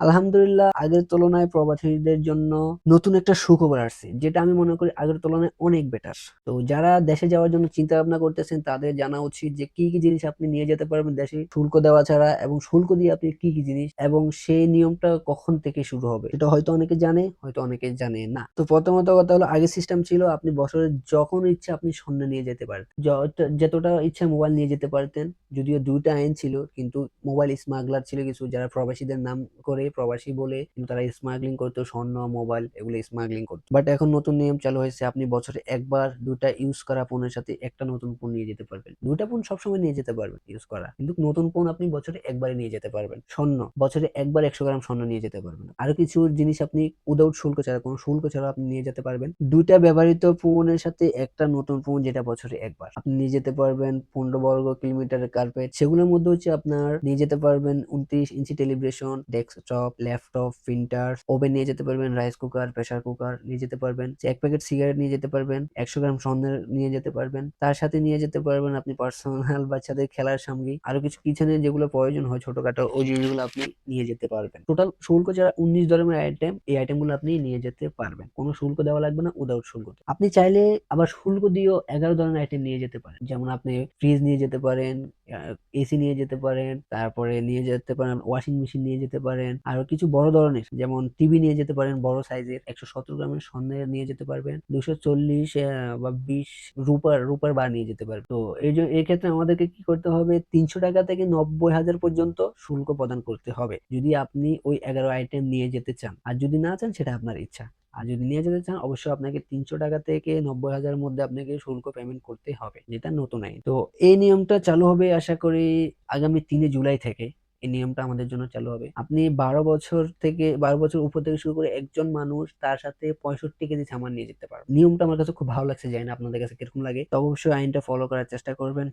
আলহামদুলিল্লাহ, আগের তুলনায় প্রবাসীদের জন্য নতুন একটা সুখবর আসছে, যেটা আমি মনে করি আগের তুলনায় অনেক বেটার তো যারা দেশে যাওয়ার জন্য চিন্তা ভাবনা করতেছেন, তাদের জানা উচিত যে কি কি জিনিস আপনি নিয়ে যেতে পারবেন দেশে, শুল্ক দেওয়া ছাড়া এবং শুল্ক দিয়ে আপনি কি কি জিনিস এবং সেই নিয়মটা কখন থেকে শুরু হবে এটা হয়তো অনেকে জানে, হয়তো অনেকে জানে না। তো প্রথমত কথা হলো আগে সিস্টেম ছিল আপনি বছরে যখন ইচ্ছে আপনি স্বর্ণ নিয়ে যেতে পারতেন যত- যতটা ইচ্ছা মোবাইল নিয়ে যেতে পারতেন, যদিও দুইটা আইন ছিল, কিন্তু মোবাইল স্মাগলার ছিল কিছু, যারা প্রবাসীদের নাম করে প্রবাসী বলে কিন্তু তারা স্মাগলিং করতো, স্বর্ণ মোবাইল এগুলো স্মাগলিং করতো। বাট এখন নতুন নিয়ম চালু হয়েছে, আপনি বছরে একবার দুটা ইউজ করা ফোনের সাথে একটা নতুন ফোন নিয়ে যেতে পারবেন। দুটা ফোন সবসময় নিয়ে যেতে পারবেন ইউজ করা। কিন্তু নতুন ফোন আপনি বছরে একবারে নিয়ে যেতে পারবেন। স্বর্ণ, বছরে একবার একশো গ্রাম স্বর্ণ নিয়ে যেতে পারবেন। আরও কিছু জিনিস আপনি উইদাউট শুল্ক ছাড়া, কোনো শুল্ক ছাড়া আপনি নিয়ে যেতে পারবেন। দুইটা ব্যবহৃত ফোনের সাথে একটা নতুন ফোন যেটা বছরে একবার। আপনি নিয়ে যেতে পারবেন পনেরো বর্গ কিলোমিটারের কার্পেট সেগুলোর মধ্যে হচ্ছে আপনার নিয়ে যেতে পারবেন উনত্রিশ inch television desktop laptop printer oven নিয়ে যেতে পারবেন রাইস কুকার প্রেসার কুকার নিয়ে যেতে পারবেন, এক প্যাকেট সিগারেট নিয়ে যেতে পারবেন, একশো গ্রাম স্বর্ণের নিয়ে যেতে পারবেন, তার সাথে নিয়ে যেতে পারবেন আপনি পার্সোনাল বাচ্চাদের খেলার সামগ্রী, আরও কিছু কিচেনের যেগুলো প্রয়োজন হয় ছোটখাটো, ওই জিনিসগুলো আপনি নিয়ে যেতে পারবেন। টোটাল শুল্ক ছাড়া উনিশ ধরনের আইটেম এই আইটেমগুলো আপনি নিয়ে যেতে পারবেন। কোনো শুল্ক দেওয়া লাগবে না উইদাউট শুল্ক। আপনি চাইলে আবার শুল্ক দিয়েও এগারো ধরনের আইটেম নিয়ে যেতে পারেন। যেমন আপনি ফ্রিজ নিয়ে যেতে পারেন এসি নিয়ে যেতে পারেন, তারপরে নিয়ে যেতে পারেন ওয়াশিং মেশিন নিয়ে যেতে পারেন, আরও কিছু বড় ধরনের, যেমন টিভি নিয়ে যেতে পারেন, বড় সাইজের একশো সতেরো গ্রামের স্বর্ণের নিয়ে যেতে পারবেন, দুশো চল্লিশ বা বিশ রুপার রুপার বার নিয়ে যেতে পারবেন। তো এই জন্য, এই ক্ষেত্রে আমাদেরকে কি করতে হবে, তিনশো টাকা থেকে নব্বই হাজার পর্যন্ত শুল্ক প্রদান করতে হবে, যদি আপনি ওই এগারো আইটেম নিয়ে যেতে চান। আর যদি না চান, সেটা আপনার ইচ্ছা। আর যদি নিয়ে যেতে চান, অবশ্যই আপনাকে তিনশো টাকা থেকে নব্বই হাজারের মধ্যে আপনাকে শুল্ক পেমেন্ট করতে হবে, যেটা নতুন আইন। তো এই নিয়মটা চালু হবে আশা করি আগামী তিনে জুলাই থেকে। এই নিয়মটা আমাদের জন্য চালু হবে। আপনি বারো বছর থেকে, বারো বছর উপর থেকে শুরু করে একজন মানুষ তার সাথে পঁয়ষট্টি কেজি সামান নিয়ে যেতে পারবে। নিয়মটা আমার কাছে খুব ভালো লাগছে, জানি না আপনাদের কাছে কীরকম লাগে। তো অবশ্যই আইনটা ফলো করার চেষ্টা করবেন।